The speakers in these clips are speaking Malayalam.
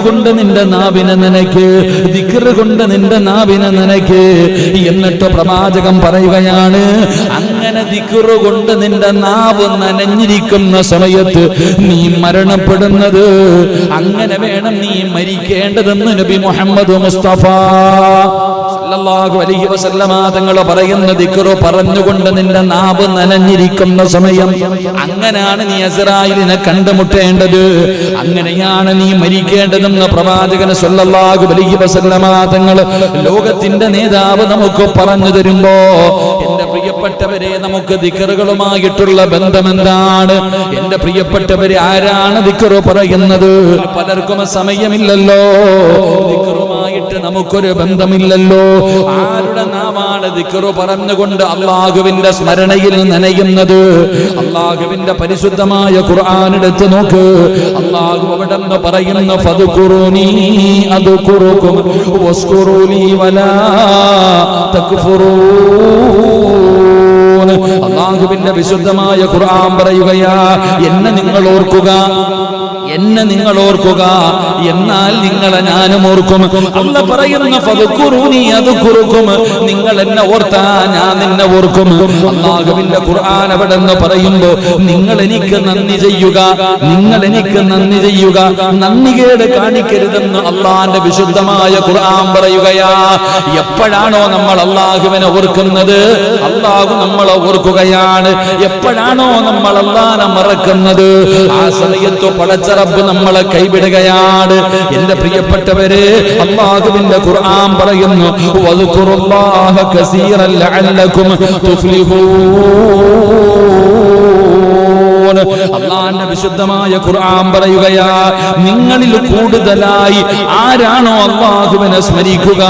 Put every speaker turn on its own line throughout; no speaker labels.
കൊണ്ട് നിന്റെ നാവിനെ നനയ്ക്ക് ദിക്കറ് കൊണ്ട് നിന്റെ നാവിനെ നനയ്ക്ക് എന്നിട്ട് പ്രവാചകം പറയുകയാണ് അങ്ങനെ ദിക്കറ് കൊണ്ട് നിന്റെ നാവ് നനഞ്ഞിരിക്കുന്ന സമയത്ത് നീ മരണപ്പെടുന്നത് അങ്ങനെ വേണം നീ മരിക്കേണ്ടതെന്ന് നബി മുഹമ്മദ് മുസ്തഫ. സല്ലല്ലാഹു അലൈഹി വസല്ലമ തങ്ങൾ പറയുന്ന ദിക്റ് പറഞ്ഞുകൊണ്ട് നിന്റെ നാവ് നനഞ്ഞിരിക്കുന്ന സമയം അങ്ങനെയാണ് നീ അസ്രായിലിനെ കണ്ടുമുട്ടേണ്ടത്. അങ്ങനെയാണ് നീ മരിക്കേണ്ടതെന്ന് പ്രവാചകൻ സല്ലല്ലാഹു അലൈഹി വസല്ലമ തങ്ങൾ ലോകത്തിന്റെ നേതാവ് നമുക്ക് പറഞ്ഞു തരുമ്പോ എന്റെ പ്രിയപ്പെട്ടവരെ നമുക്ക് ദിക്കറുകളുമായിട്ടുള്ള ബന്ധം എന്താണ് എന്റെ പ്രിയപ്പെട്ടവരെ ആരാണ് ദിക്കറ് പറയുന്നത്? പലർക്കും സമയമില്ലല്ലോ. ദിക്കറുമായിട്ട് നമുക്കൊരു ബന്ധമില്ലല്ലോ. ആരുടെ നാമാണ് ദിക്കറു പറഞ്ഞുകൊണ്ട് അള്ളാഹുവിന്റെ സ്മരണയിൽ നനയുന്നത്? അള്ളാഹുവിന്റെ പരിശുദ്ധമായ ഖുർആൻ എടുത്തു നോക്ക്. അള്ളാഹു അവിടെ നിന്ന് പറയുന്ന വലാ അള്ളാഹുവിന്റെ വിശുദ്ധമായ ഖുർആൻ പറയുകയാ എന്നെ നിങ്ങൾ ഓർക്കുക. എന്നെ നിങ്ങൾ ഓർക്കുക. എന്നാൽ നിങ്ങളെ ഞാനും ഓർക്കും. അല്ല പറയുന്ന ഫതുക്കുറൂനി അത് കുറുക്കും. നിങ്ങൾ എന്നെ ഓർത്താ ഞാൻ നിന്നെ ഓർക്കും. അള്ളാഹുവിന്റെ ഖുർആൻ അവിടെ നിന്ന് പറയുമ്പോ നിങ്ങൾ എനിക്ക് നന്ദി ചെയ്യുക. നിങ്ങൾ എനിക്ക് നന്ദി ചെയ്യുക. നന്ദി കേട് കാണിക്കരുതെന്ന് അള്ളാന്റെ വിശുദ്ധമായ ഖുർആൻ പറയുകയാ. എപ്പോഴാണോ നമ്മൾ അള്ളാഹുവിനെ ഓർക്കുന്നത്? അള്ളാഹു നമ്മളെ ഓർക്കുകയാണ്. എപ്പോഴാണോ നമ്മൾ അള്ളാനെ മറക്കുന്നത്? ആ സമയത്ത് പടച്ചറബ് നമ്മളെ കൈവിടുകയാണ്. എന്റെ പ്രിയപ്പെട്ടവരെ അള്ളാഹുവിന്റെ ഖുർആൻ പറയുന്നു വദ്കുറുല്ലാഹ കസീറൻ ലഅല്ലകും തുഫ്ലിഹൂൻ. അള്ളാന്റെ വിശുദ്ധമായ ഖുർആൻ പറയുകയാ നിങ്ങളിൽ കൂടുതലായി ആരാണോ അള്ളാഹുവിനെ സ്മരിക്കുക?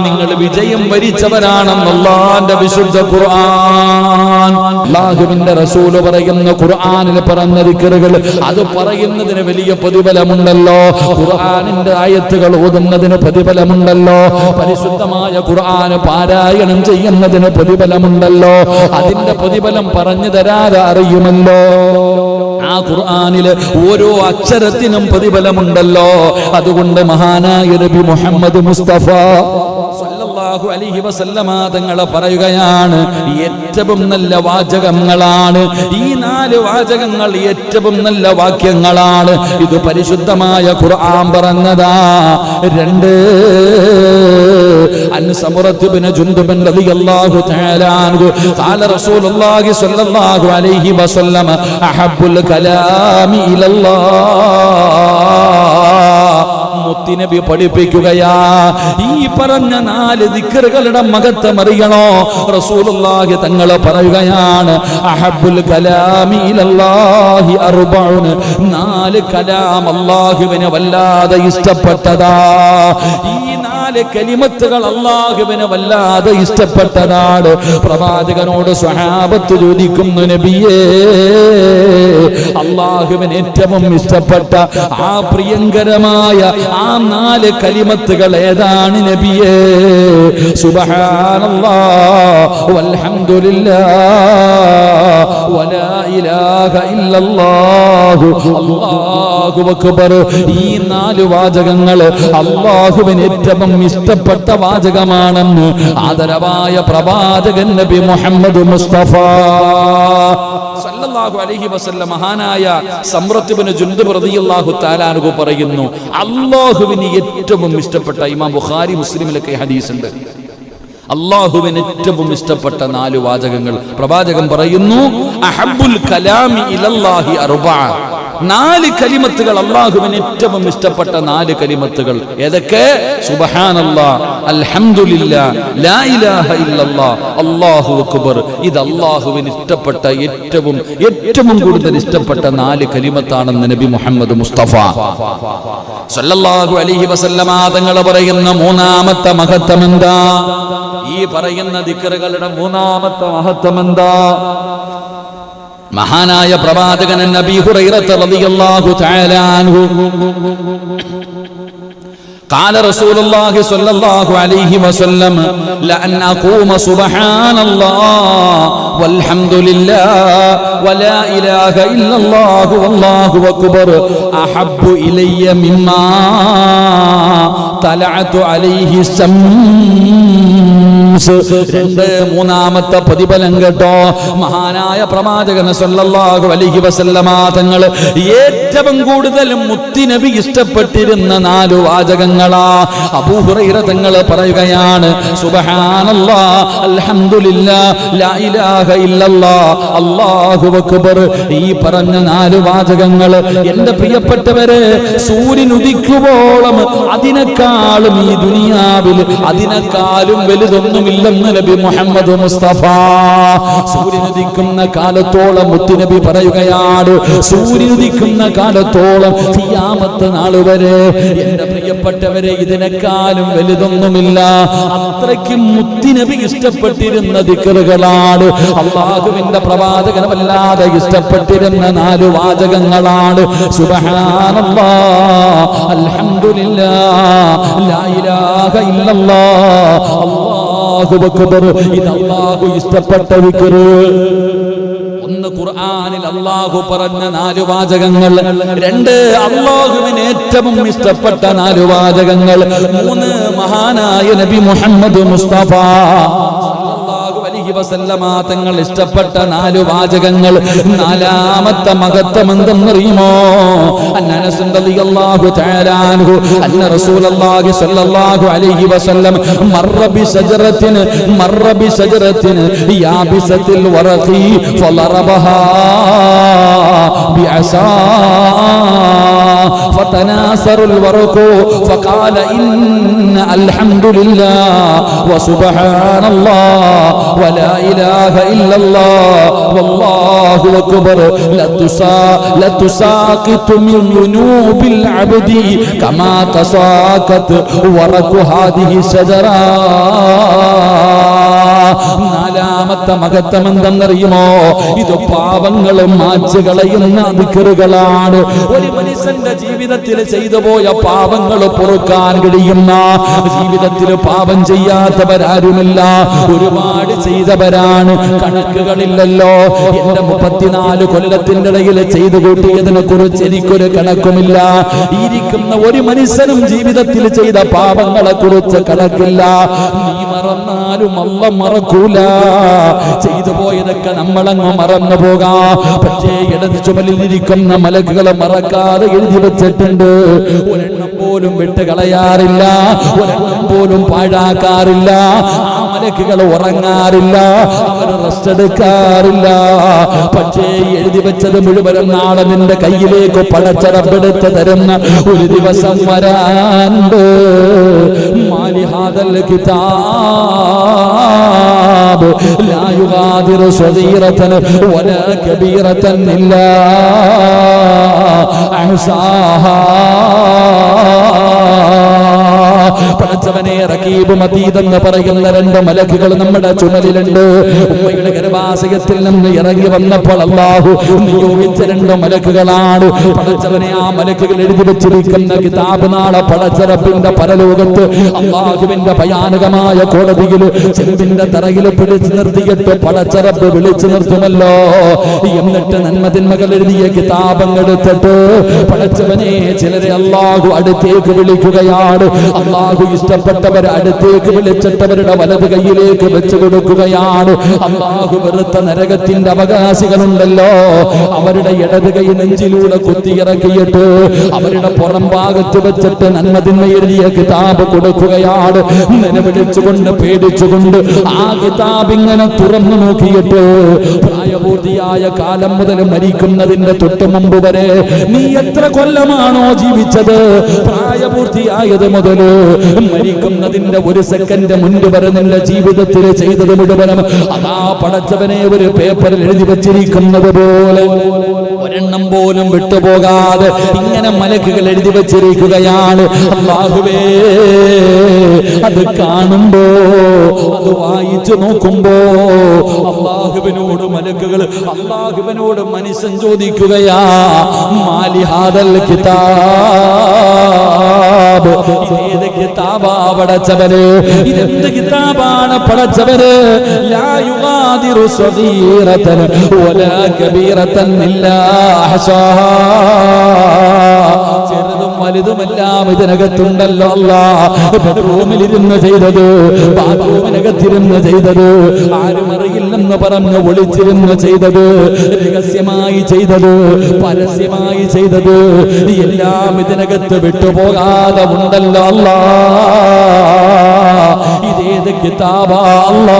നിങ്ങൾ വിജയം വരിച്ചവരാണെന്ന് അള്ളാന്റെ വിശുദ്ധ ഖുർആൻ. അള്ളാഹുവിന്റെ റസൂൽ പറയുന്ന ഖുർആനിൽ പറഞ്ഞ ദിക്കറുകൾ അത് പറയുന്നതിന് വലിയ പ്രതിഫലമുണ്ടല്ലോ. ഖുർആനിന്റെ ആയത്തുകൾ ഓതുന്നതിന് പ്രതിഫലമുണ്ടല്ലോ. പരിശുദ്ധമായ ഖുർആന് പാരായണം ചെയ്യുന്നതിന് പ്രതിഫലമുണ്ടല്ലോ. അതിന്റെ പ്രതിഫലം പറഞ്ഞു തരാതെ അറിയുമല്ലോ. ആ ഖുർആനിൽ ഓരോ അക്ഷരത്തിനും പ്രതിഫലമുണ്ടല്ലോ. അതുകൊണ്ട് മഹാനായ നബി മുഹമ്മദ് മുസ്തഫ സല്ലല്ലാഹു അലൈഹി വസല്ലമ തങ്ങളെ പറയുകയാണ് ഏറ്റവും നല്ല വാചകങ്ങളാണ്. ഈ നാല് വാചകങ്ങൾ ഏറ്റവും നല്ല വാക്യങ്ങളാണ്. ഇത് പരിശുദ്ധമായ ഖുർആൻ പറഞ്ഞതാ. രണ്ട് അൻ സമറത്ത് ബിൻ ജുൻദുബൻ റളിയല്ലാഹു തആല ഖാല റസൂലുള്ളാഹി സ്വല്ലല്ലാഹു അലൈഹി വസല്ലമ അഹബ്ബുൽ കലാമി ഇലല്ലാഹ്. മുത്തിനബി പഠിപ്പിക്കുകയാ. ഈ പറഞ്ഞ നാല് ദിക്കറുകളുടെ മഹത്വം അറിയണോ? റസൂലുള്ളാഹി തങ്ങൾ പറയുകയാണ് അഹബ്ബുൽ കലാമി ഇലല്ലാഹി അർബഉൻ. നാല് കലാം അല്ലാഹുവിനെ വല്ലാതെ ഇഷ്ടപ്പെട്ടതാ. ഈ നാല് കലിമത്തുകൾ അള്ളാഹുവിന് വല്ലാതെ ഇഷ്ടപ്പെട്ടതാണ്. പ്രവാചകനോട് സ്വഹാബത്ത് ചോദിക്കുന്നു നബിയേ അള്ളാഹുവിന് ഏറ്റവും ഇഷ്ടപ്പെട്ട ആ പ്രിയങ്കരമായ ആ നാല് കലിമത്തുകൾ ഏതാണ് നബിയേ? സുബഹാനല്ലാ വൽഹംദുലില്ലാ. വലാ ഇലാഹ ഇല്ലല്ലാഹു. അല്ലാഹു അക്ബർ. ഈ നാല് വാചകങ്ങൾ അള്ളാഹുവിന് ഏറ്റവും ഇഷ്ടപ്പെട്ട വാചകമാണെന്ന് ആദരവായ പ്രവാചകൻ നബി മുഹമ്മദ് മുസ്തഫ. സല്ലല്ലാഹു അലൈഹി വസല്ലം മഹാനായ സമ്രത്തുബിന് ജുൻദുബ് റളിയല്ലാഹു തആലാനുഹു പറയുന്നു അല്ലാഹുവിന് ഏറ്റവും ഇഷ്ടപ്പെട്ട ഇമാം ബുഖാരി മുസ്ലിമിലൊക്കെ ഹദീസ് ഉണ്ട് അള്ളാഹുവിന് ഏറ്റവും ഇഷ്ടപ്പെട്ട നാല് വാചകങ്ങൾ. പ്രവാചകൻ പറയുന്നു അഹബ്ബുൽ കലാമി ഇലല്ലാഹി അർബഅ നാല് കലിമത്തുകൾ അള്ളാഹുവിന് ഏറ്റവും ഇഷ്ടപ്പെട്ട നാല് കലിമത്തുകൾ. ഏതൊക്കെ? സുബ്ഹാനല്ലാ അൽഹംദുലില്ലാ ലാ ഇലാഹ ഇല്ലല്ലാ അല്ലാഹു അക്ബർ. ഇത് അള്ളാഹുവിന് ഇഷ്ടപ്പെട്ട ഏറ്റവും ഏറ്റവും കൂടുതൽ ഇഷ്ടപ്പെട്ട നാല് കലിമത്താണെന്ന് നബി മുഹമ്മദ് മുസ്തഫ. സല്ലല്ലാഹു അലൈഹി വസല്ലമ തങ്ങൾ പറയുന്ന മൂന്നാമത്തെ മഹത്വം എന്താ? ഈ പറയുന്ന ദിക്കറുകളുടെ മൂന്നാമത്തെ മഹത്വം എന്താ മഹാനായ പ്രവാചകൻ നബി ഹുറൈറത്ത് റളിയല്ലാഹു തആല അൻഹു قال رسول الله صلى الله عليه وسلم لأن أقوم سبحان الله والحمد لله ولا إله إلا الله والله أكبر أحب إلي مما طلعت عليه الشمس രണ്ട് മൂന്നാമത്തെ പ്രതിഫലം കേട്ടോ. മഹാനായ പ്രവാചകൻ സല്ലല്ലാഹു അലൈഹി വസല്ലമ തങ്ങൾ ഏറ്റവും കൂടുതൽ മുത്തിനബി ഇഷ്ടപ്പെട്ടിരുന്ന നാല് വാചകങ്ങളാ. അബൂഹുറൈറ തങ്ങൾ പറയുകയാണ് സുബ്ഹാനല്ലാ അൽഹംദുലില്ലാ ലാ ഇലാഹ ഇല്ലല്ലാ അല്ലാഹു അക്ബർ. ഈ പറഞ്ഞ നാല് വാചകങ്ങൾ എന്റെ പ്രിയപ്പെട്ടവരെ സൂര്യൻ ഉദിക്കുവോളം അതിനേക്കാളും ഈ ദുനിയാവിൽ അതിനേക്കാളും വലുതൊന്നുമില്ലെന്ന് നബി മുഹമ്മദ് മുസ്തഫ. സൂര്യനുദിക്കുന്ന കാലത്തോളം മുത്തുനബി പറയുകയാണ് സൂര്യനുദിക്കുന്ന കാലത്തോളം സിയാമത്ത് നാൾ വരെ. എന്റെ പ്രിയപ്പെട്ടവരെ ഇതിനേക്കാളും വലുതൊന്നുമില്ല. അത്രയ്ക്കും മുത്തിനബി ഇഷ്ടപ്പെട്ടിരുന്ന ദിക്കറുകളാണ്. അള്ളാഹുവിന്റെ പ്രവാചകൻ വല്ലാതെ ഇഷ്ടപ്പെട്ടിരുന്ന നാല് വാചകങ്ങളാണ്. സുബ്ഹാനല്ലാ അൽഹംദുലില്ലാ ലാ ഇലാഹ ഇല്ലല്ലാ അല്ലാഹു അക്ബർ. ഇത് അല്ലാഹു ഇഷ്ടപ്പെട്ട വിക്കറ്. ഒന്ന് ഖുർആനിൽ അള്ളാഹു പറഞ്ഞ നാല് വാചകങ്ങൾ. രണ്ട് അള്ളാഹുവിന് ഏറ്റവും ഇഷ്ടപ്പെട്ട നാല് വാചകങ്ങൾ. മൂന്ന് മഹാനായ നബി മുഹമ്മദ് മുസ്തഫ. അലൈഹി വസല്ലമ തങ്ങൾ ഇഷ്ടപ്പെട്ട നാല് വാചകങ്ങൾ. നാലാമത്തെ മഹത്വം എന്തെന്നറിയുമോ? അന്നനസ് റളിയല്ലാഹു റസൂലുള്ളാഹി സ്വല്ലല്ലാഹു അലൈഹി വസല്ലം യാബിസത്തിൽ വറഖി ബിഅസാ. فتناثر الورق فقال إن الحمد لله وسبحان الله ولا إله إلا الله والله أكبر لتسا لتساقط من ذنوب العبد كما تساقط ورق هذه الشجرة നാലാമത്തെ മഹത്വം എന്തെന്നറിയുമോ ഇത് പാപങ്ങളും മാച്ച് കളയുന്ന ഒരു മനുഷ്യന്റെ ജീവിതത്തിൽ ചെയ്തു പോയ പാപങ്ങൾ പൊറുക്കാൻ കഴിയുന്ന ജീവിതത്തിൽ പാപം ചെയ്യാത്തവരാരുമില്ല. ഒരുപാട് ചെയ്തവരാണ്. കണക്കുകളില്ലല്ലോ. എന്റെ മുപ്പത്തിനാല് കൊല്ലത്തിന്റെ ഇടയിൽ ചെയ്തു കൂട്ടിയതിനെ കുറിച്ച് എനിക്കൊരു കണക്കുമില്ല. ഇരിക്കുന്ന ഒരു മനുഷ്യനും ജീവിതത്തിൽ ചെയ്ത പാപങ്ങളെ കുറിച്ച് കണക്കില്ല. നീ മറന്നാലും അല്ല മറക്കൂല. ചെയ്തു പോയതൊക്കെ നമ്മളങ്ങ് മറന്നു പോകാം. പക്ഷേ ഇടത് ചുമലിൽ ഇരിക്കുന്ന മലക്കുകളെ മറക്കാതെ എഴുതി വെച്ചിട്ടുണ്ട്. ഒരെണ്ണം പോലും വിട്ടുകളയാറില്ല. ഒരെണ്ണം പോലും പാഴാക്കാറില്ല. മലക്കുകൾ ഉറങ്ങാറില്ല അവർ റെസ്റ്റ് എടുക്കാറില്ല പക്ഷേ എഴുതി വെച്ചത് മുഴുവനും നാളെ നിന്റെ കയ്യിലേക്ക് പടച്ചടപ്പെടുത്ത് തരുന്ന ഒരു ദിവസം വരാനുണ്ട് മാലിഹാദൽ കിതാബ് لا يغادر صغيرة ولا كبيرة إلا أحصاها പടച്ചവനെ റക്കീബും അതീതെന്ന് പറയുന്ന രണ്ട് മലക്കുകൾ നമ്മുടെ ചുമലിലുണ്ട്. ഉമ്മയുടെ ഗർഭാശയത്തിൽ നിന്ന് ഇറങ്ങി വന്നപ്പോൾ അള്ളാഹു നിയോഗിച്ച രണ്ട് മലക്കുകളാണ്. പടച്ചവനെ ആ മലക്കുകൾ എഴുതി വെച്ചിരിക്കുന്ന കിതാബ് നാളെ പടച്ചറപ്പിന്റെ പരലോകത്ത് അള്ളാഹുവിന്റെ ഭയാനകമായ കോടതിയിൽ ചെമ്പിന്റെ തറയിൽ പിടിച്ചു നിർത്തിയിട്ട് പടച്ചറപ്പ് വിളിച്ചു നിർത്തുമല്ലോ. എന്നിട്ട് നന്മതിന്മകൾ എഴുതിയ കിതാബം എടുത്തിട്ട് പടച്ചവനെ ചിലരെ അള്ളാഹു അടുത്തേക്ക് വിളിക്കുകയാണ്. അള്ളാഹു ഇഷ്ടപ്പെട്ടവരെ അടുത്തേക്ക് വിളിച്ചിട്ടവരുടെ വലത് കൈയിലേക്ക് വെച്ചു കൊടുക്കുകയാണ്. അള്ളാഹു വെറുത്ത നരകത്തിന്റെ അവകാശികളുണ്ടല്ലോ. അവരുടെ ഇടത് കൈ നെഞ്ചിലൂടെ കുത്തിയിറക്കിയിട്ട് അവരുടെ പുറം ഭാഗത്ത് വെച്ചിട്ട് നന്മതിന്മ എഴുതിയ കിതാബ് കൊടുക്കുകയാണ്. നിലവിളിച്ചുകൊണ്ട് പേടിച്ചുകൊണ്ട് ആ കിതാബ് ഇങ്ങനെ തുറന്നു നോക്കിയിട്ട് പ്രായപൂർത്തിയായ കാലം മുതൽ മരിക്കുന്നതിന്റെ തൊട്ട് മുമ്പ് വരെ നീ എത്ര കൊല്ലമാണോ ജീവിച്ചത്? പ്രായപൂർത്തിയായത് മുതൽ മരിക്കുന്നതിന്റെ ഒരു സെക്കൻഡ് മുൻപ് വരെ ജീവിതത്തിൽ ചെയ്തത് മുഴുവനും അതാ പടച്ചവനെ ഒരു പേപ്പറിൽ എഴുതി വെച്ചിരിക്കുന്നത് പോലെ. ഒരെണ്ണം പോലും വിട്ടുപോകാതെ ഇങ്ങനെ മലക്കുകൾ എഴുതി വെച്ചിരിക്കുകയാണ്. അള്ളാഹുവേ അത് കാണുമ്പോ അത് വായിച്ചു നോക്കുമ്പോ അള്ളാഹുവിനോട് മലക്കുകൾ അള്ളാഹുവിനോട് മനുഷ്യൻ ചോദിക്കുകയാ മാലിഹാദൽ കിതാബ്. ഏത് കിതാബാ പടച്ചവര് ഇതെന്ത് കിതാബാണ് പടച്ചവര് ലാ യുഗാദിറു സഗീറതൻ വലാ കബീറതൻ ഇല്ലാ ചെറുതും വലുതുമെല്ലാം ഇതിനകത്തുണ്ടല്ലോ അല്ല. ബെഡ്റൂമിലിരുന്ന് ചെയ്തത് ബാത്റൂമിനകത്തിരുന്ന് ചെയ്തത് ആരും അറിയില്ലെന്ന് പറഞ്ഞ് ഒളിച്ചിരുന്ന് ചെയ്തത് രഹസ്യമായി ചെയ്തത് പരസ്യമായി ചെയ്തത് എല്ലാം ഇതിനകത്ത് വിട്ടുപോകാതെ ഉണ്ടല്ലോ അല്ല. ഇതേത് കിതാബാ അല്ലാ.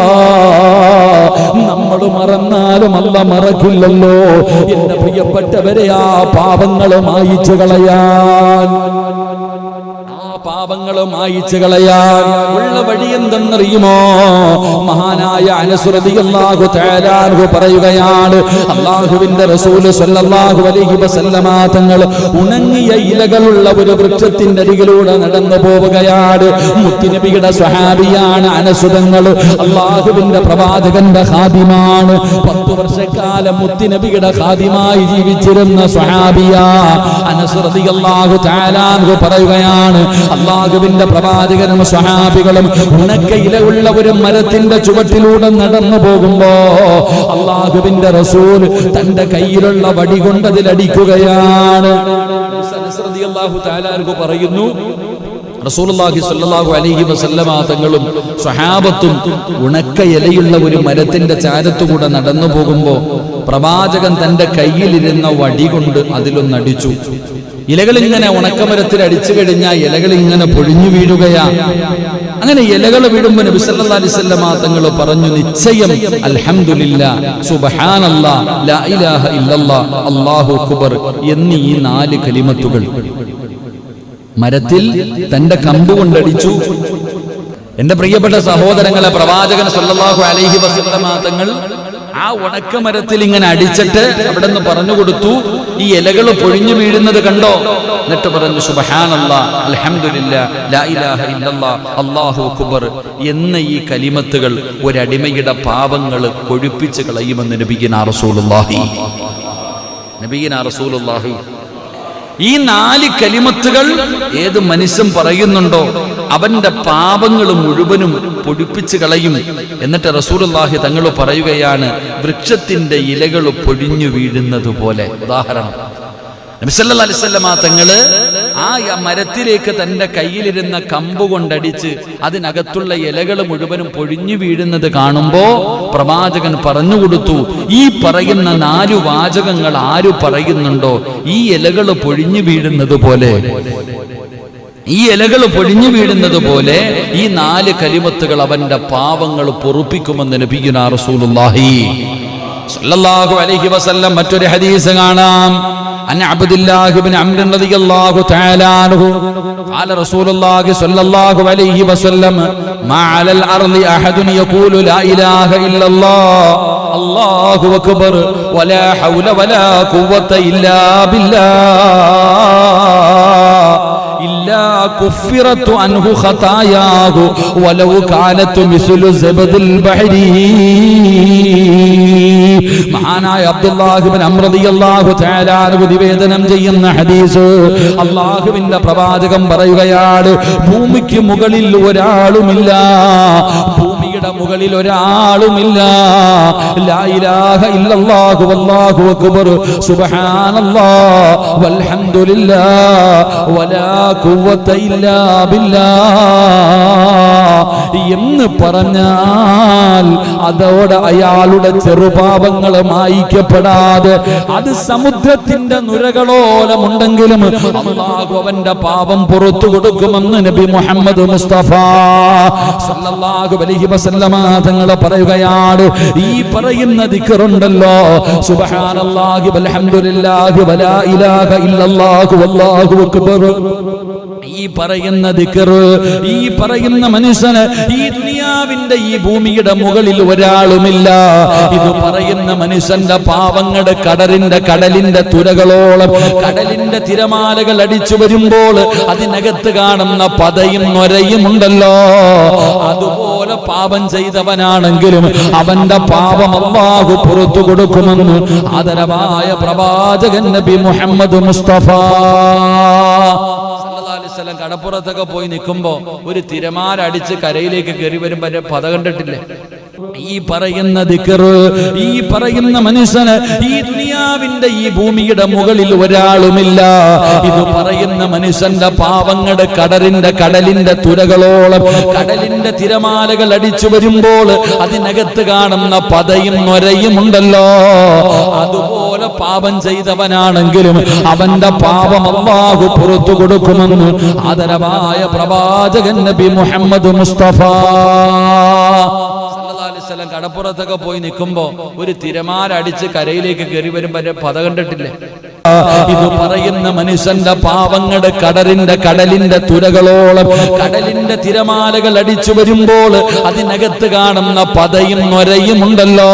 നമ്മൾ മറന്നാലും അല്ല മറക്കില്ലല്ലോ. എന്റെ പ്രിയപ്പെട്ടവരെ ആ പാപങ്ങൾ മായിച്ചു കളയാൻ. ആ പാപങ്ങൾ കളയാൻ ഉള്ള വഴി എന്തെന്നറിയുമോ? മഹാനായ അനുസൃതി അള്ളാഹു തേരാഹു പറയുകയാണ് അള്ളാഹുവിന്റെ റസൂൽ സല്ലല്ലാഹു അലൈഹി വസല്ലമ തങ്ങൾ ഉണങ്ങിയ ഇലകളുള്ള ഒരു വൃക്ഷത്തിന്റെ അരികിലൂടെ നടന്നു പോവുകയാണ്. മുത്തുനബിയുടെ സ്വഹാബിയാണ് അനസുതങ്ങൾ അള്ളാഹുവിന്റെ പ്രവാചകന്റെ ഹാദിമാണ് പത്തു വർഷക്കാലം മുത്തുനബിയുടെ ഹാദിമായി ജീവിച്ചിരുന്ന സ്വഹാബിയ അള്ളാഹു തആലാഹു പറയുകയാണ് അള്ളാഹുവിന്റെ പ്രവാചകനും സ്വഹാബികളും ഉണക്കയിലുള്ള ഒരു മരത്തിന്റെ ചുവട്ടിലൂടെ നടന്നു പോകുമ്പോ അള്ളാഹുവിന്റെ റസൂൽ തന്റെ കയ്യിലുള്ള വടി കൊണ്ടതിലടിക്കുകയാണ് പറയുന്നു റസൂലുള്ളാഹി സ്വല്ലല്ലാഹു അലൈഹി വസല്ലമ തങ്ങളും സ്വഹാബത്തും ഒരു മരത്തിന്റെ ചാരത്തുകൂടെ നടന്നു പോകുമ്പോൾ പ്രവാചകൻ തന്റെ കയ്യിലിരുന്ന വടി കൊണ്ട് അതിലൊന്നടിച്ചു. ഇലകൾ ഇങ്ങനെ ഉണക്കമരത്തിൽ അടിച്ചു കഴിഞ്ഞാൽ ഇലകൾ ഇങ്ങനെ പൊഴിഞ്ഞു വീഴുകയാ. അങ്ങനെ ഇലകൾ വീഴുമ്പോ നബി സല്ലല്ലാഹു അലൈഹി വസല്ലമ തങ്ങൾ പറഞ്ഞു നിശ്ചയം അൽഹംദുലില്ലാ സുബ്ഹാനല്ലാ ലാ ഇലാഹ ഇല്ലല്ലാ അല്ലാഹു അക്ബർ എന്നീ ഈ നാല് കലിമത്തുകൾ. മരത്തിൽ തന്റെ കമ്പ് കൊണ്ടടിച്ചു. എന്റെ പ്രിയപ്പെട്ട സഹോദരങ്ങളെ പ്രവാചകൻ സല്ലാഹു അലൈഹി വസല്ലമ തങ്ങൾ ആ ഉണക്കമരത്തിൽ ഇങ്ങനെ അടിച്ചിട്ട് അവിടെ നിന്ന് പറഞ്ഞു കൊടുത്തു. ഈ ഇലകൾ പൊഴിഞ്ഞു വീഴുന്നത് കണ്ടോ? എന്നിട്ട് പറഞ്ഞു സുബ്ഹാനല്ലാ എന്ന ഈ കലിമത്തുകൾ ഒരടിമയുടെ പാപങ്ങൾ കൊഴുപ്പിച്ച് കളയുമെന്ന് നബിഗിന റസൂലുള്ളാഹി. നബിഗിന റസൂലുള്ളാഹി ഈ നാല് കലിമത്തുകൾ ഏത് മനുഷ്യൻ പറയുന്നുണ്ടോ അവന്റെ പാപങ്ങൾ മുഴുവനും പൊടിപ്പിച്ചു കളയും. എന്നിട്ട് റസൂലുള്ളാഹി തങ്ങൾ പറയുകയാണ് വൃക്ഷത്തിന്റെ ഇലകൾ പൊഴിഞ്ഞു വീഴുന്നത് പോലെ. ഉദാഹരണം നബിസല്ലാ തങ്ങൾ ആ മരത്തിലേക്ക് തന്റെ കയ്യിലിരുന്ന കമ്പ് കൊണ്ടടിച്ച് അതിനകത്തുള്ള ഇലകൾ മുഴുവനും പൊഴിഞ്ഞു വീഴുന്നത് കാണുമ്പോ പ്രവാചകൻ പറഞ്ഞു കൊടുത്തു ഈ പറയുന്ന നാലു വാചകങ്ങൾ ആരു പറയുന്നുണ്ടോ? ഈ ഇലകൾ പൊഴിഞ്ഞു വീഴുന്നത് പോലെ. ഈ ഇലകൾ പൊഴിഞ്ഞു വീഴുന്നത് പോലെ ഈ നാല് കലിമത്തുകൾ അവന്റെ പാവങ്ങൾ പൊറുപ്പിക്കുമെന്ന് നബിയുനാ റസൂലുള്ളാഹി. സല്ലല്ലാഹു അലൈഹി വസല്ലം മറ്റൊരു ഹദീസ് കാണാം. അൻ അബ്ദുല്ലാഹി ഇബ്നു അംർ റളിയല്ലാഹു തആല അൻഹു ഖാല റസൂലുള്ളാഹി സ്വല്ലല്ലാഹു അലൈഹി വസല്ലം മാ അലൽ അർളി അഹദുൻ യഖൂലു ലാ ഇലാഹ ഇല്ലല്ലാഹ് അല്ലാഹു അക്ബർ വലാ ഹൗല വലാ ഖുവത ഇല്ലാ ബില്ലാഹ്. ചെയ്യുന്ന ഹദീസ് അള്ളാഹുവിന്റെ പ്രവാചകം പറയുകയാണ് ഭൂമിക്ക് മുകളിൽ ഒരാളുമില്ല ഭൂമിയുടെ മുകളിൽ ഒരാളുമില്ല. വലാ ഇല്ലാ ബില്ലാഹ് എന്ന് പറഞ്ഞാൽ അതോടെ അയാളുടെ ചെറുപാപങ്ങൾ മായിക്കപ്പെടാതെ അത് സമുദ്രത്തിന്റെ നുരകളോലമുണ്ടെങ്കിലും അള്ളാഹു അവന്റെ പാപം പുറത്തു കൊടുക്കുമെന്ന് നബി മുഹമ്മദ് മുസ്തഫ സല്ലല്ലാഹു അലൈഹി വസല്ലമ തങ്ങൾ പറയുകയാണ്. ഈ പറയുന്ന ദിക്റുണ്ടല്ലോ സുബ്ഹാനല്ലാഹി വൽഹംദുലില്ലാഹി വലാ ഇലാഹ ഇല്ലല്ലാഹു വല്ലാഹു അക്ബർ. ഈ പറയുന്ന ദിക്കർ ഈ പറയുന്ന മനുഷ്യന് ഈ ദുനിയാവിന്റെ ഈ ഭൂമിയുടെ മുകളിൽ ഒരാളുമില്ല. ഇത് പറയുന്ന മനുഷ്യന്റെ പാവങ്ങളുടെ കടലിന്റെ കടലിന്റെ തുരകളോളം കടലിന്റെ തിരമാലകൾ അടിച്ചു വരുമ്പോൾ അതിനകത്ത് കാണുന്ന പതയും നൊരയും ഉണ്ടല്ലോ. അതുപോലെ പാപം ചെയ്തവനാണെങ്കിലും അവന്റെ പാപം അള്ളാഹു പുറത്തു കൊടുക്കുമെന്ന് ആദരവായ പ്രവാചകൻ നബി മുഹമ്മദ് മുസ്തഫ. അലൈവല്ലം കടപ്പുറത്തൊക്കെ പോയി നിൽക്കുമ്പോ ഒരു തിരമാല അടിച്ച് കരയിലേക്ക് കയറി വരുമ്പോ അതിന്റെ പത കണ്ടിട്ടില്ലേ? ഈ പറയുന്ന ദിക്കറ് ഈ പറയുന്ന മനുഷ്യന് ഈ ദുനിയാവിന്റെ ഈ ഭൂമിയുടെ മുകളിൽ ഒരാളുമില്ല. ഇത് പറയുന്ന മനുഷ്യന്റെ പാവങ്ങളുടെ കടലിന്റെ കടലിന്റെ തുരകളോളം കടലിന്റെ തിരമാലകൾ അടിച്ചു വരുമ്പോൾ അതിനകത്ത് കാണുന്ന പതയും നൊരയും ഉണ്ടല്ലോ. അതുപോലെ പാപം ചെയ്തവനാണെങ്കിലും അവന്റെ പാപം അള്ളാഹു പുറത്തു കൊടുക്കുമെന്ന് ആദരവായ പ്രവാചകൻ നബി മുഹമ്മദ് മുസ്തഫ. കടപ്പുറത്തൊക്കെ പോയി നിൽക്കുമ്പോ ഒരു തിരമാല അടിച്ച് കരയിലേക്ക് കയറി വരുമ്പോ പത കണ്ടിട്ടില്ലേ? ഇത് പറയുന്ന മനുഷ്യന്റെ പാവങ്ങളുടെ കടലിന്റെ കടലിന്റെ തുരകളോളം കടലിന്റെ തിരമാലകൾ അടിച്ചു വരുമ്പോൾ അതിനകത്ത് കാണുന്ന പതയും നൊരയും ഉണ്ടല്ലോ.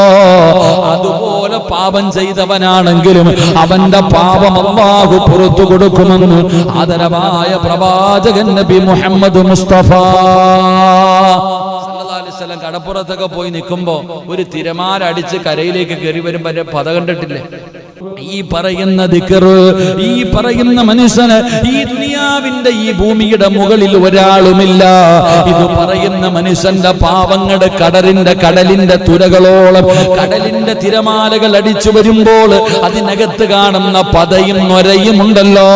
അതുപോലെ പാപം ചെയ്തവനാണെങ്കിലും അവന്റെ പാപം അള്ളാഹു പുറത്തു കൊടുക്കുമെന്ന് ആദരവായ പ്രവാചകൻ നബി മുഹമ്മദ് മുസ്തഫ. കടപ്പുറത്തൊക്കെ പോയി നിൽക്കുമ്പോ ഒരു തിരമാല അടിച്ച് കരയിലേക്ക് കയറി വരുമ്പോ പത കണ്ടിട്ടില്ലേ? ഈ പറയുന്ന ദിക്കറ് ഈ പറയുന്ന മനുഷ്യന് ഈ ദുനിയാവിന്റെ ഈ ഭൂമിയുടെ മുകളിൽ ഒരാളുമില്ല. ഇത് പറയുന്ന മനുഷ്യന്റെ പാവങ്ങളുടെ കടലിന്റെ കടലിന്റെ തുരകളോളം കടലിന്റെ തിരമാലകൾ അടിച്ചു വരുമ്പോൾ അതിനകത്ത് കാണുന്ന പതയും നൊരയും ഉണ്ടല്ലോ.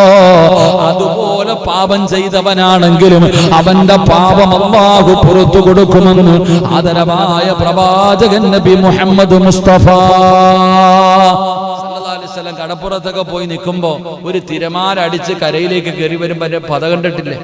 അതുപോലെ പാപം ചെയ്തവനാണെങ്കിലും അവന്റെ പാപം അള്ളാഹു പുറത്തു കൊടുക്കുമെന്ന് ആദരവായ പ്രവാചകൻ നബി മുഹമ്മദ് മുസ്തഫ. വസല്ലം കടപ്പുറത്തൊക്കെ പോയി നിൽക്കുമ്പോൾ ഒരു തിരമാല അടിച്ച് കരയിലേക്ക് കയറി വരുമ്പോ അതിന്റെ പത കണ്ടിട്ടില്ലേ?